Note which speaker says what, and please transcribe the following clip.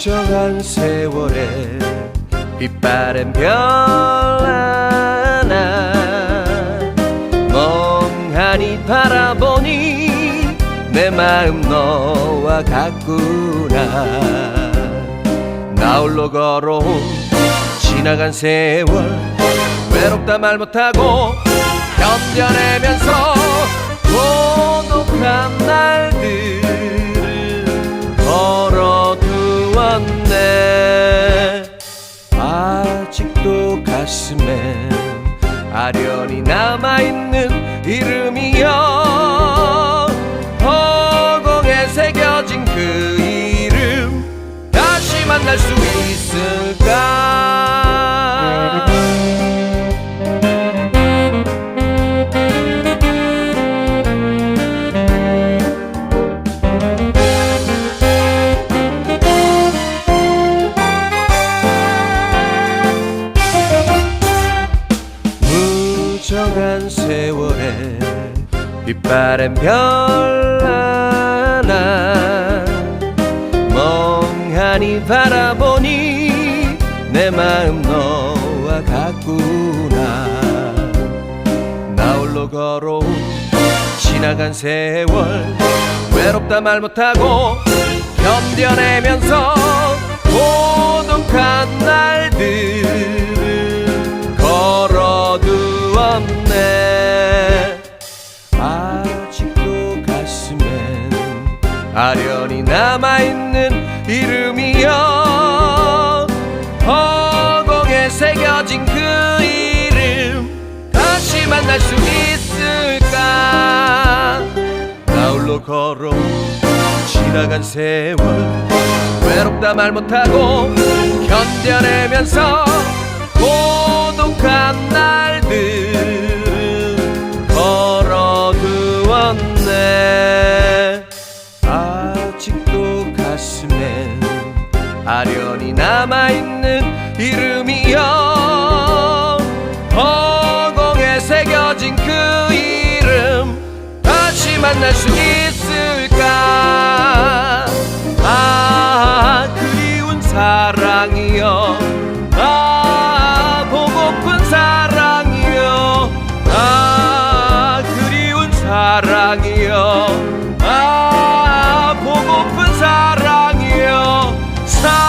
Speaker 1: 묻혀간 세월에 빛바랜 별 하나 멍하니 바라보니 내 마음 너와 같구나. 나 홀로 걸어온 지나간 세월 외롭다 말 못하고 견뎌내면서 남아있는 이름이여 세월에 빛바랜 별 하나 멍하니 바라보니 내 마음 너와 같구나. 나 홀로 걸어온 지나간 세월 외롭다 말 못하고 견뎌내면서 고독한 날 아련히 남아있는 이름이여. 허공에 새겨진 그 이름 다시 만날 수 있을까? 나 홀로 걸어 지나간 세월 외롭다 말 못하고 견뎌내면서 고독한 아련히 남아있는 이름이여. 허공에 새겨진 그 이름 다시 만날 수 있을까? 아 그리운 사랑이여. 아 보고픈 사랑이여. 아 그리운 사랑이여. 아 보고픈 사랑이여. 사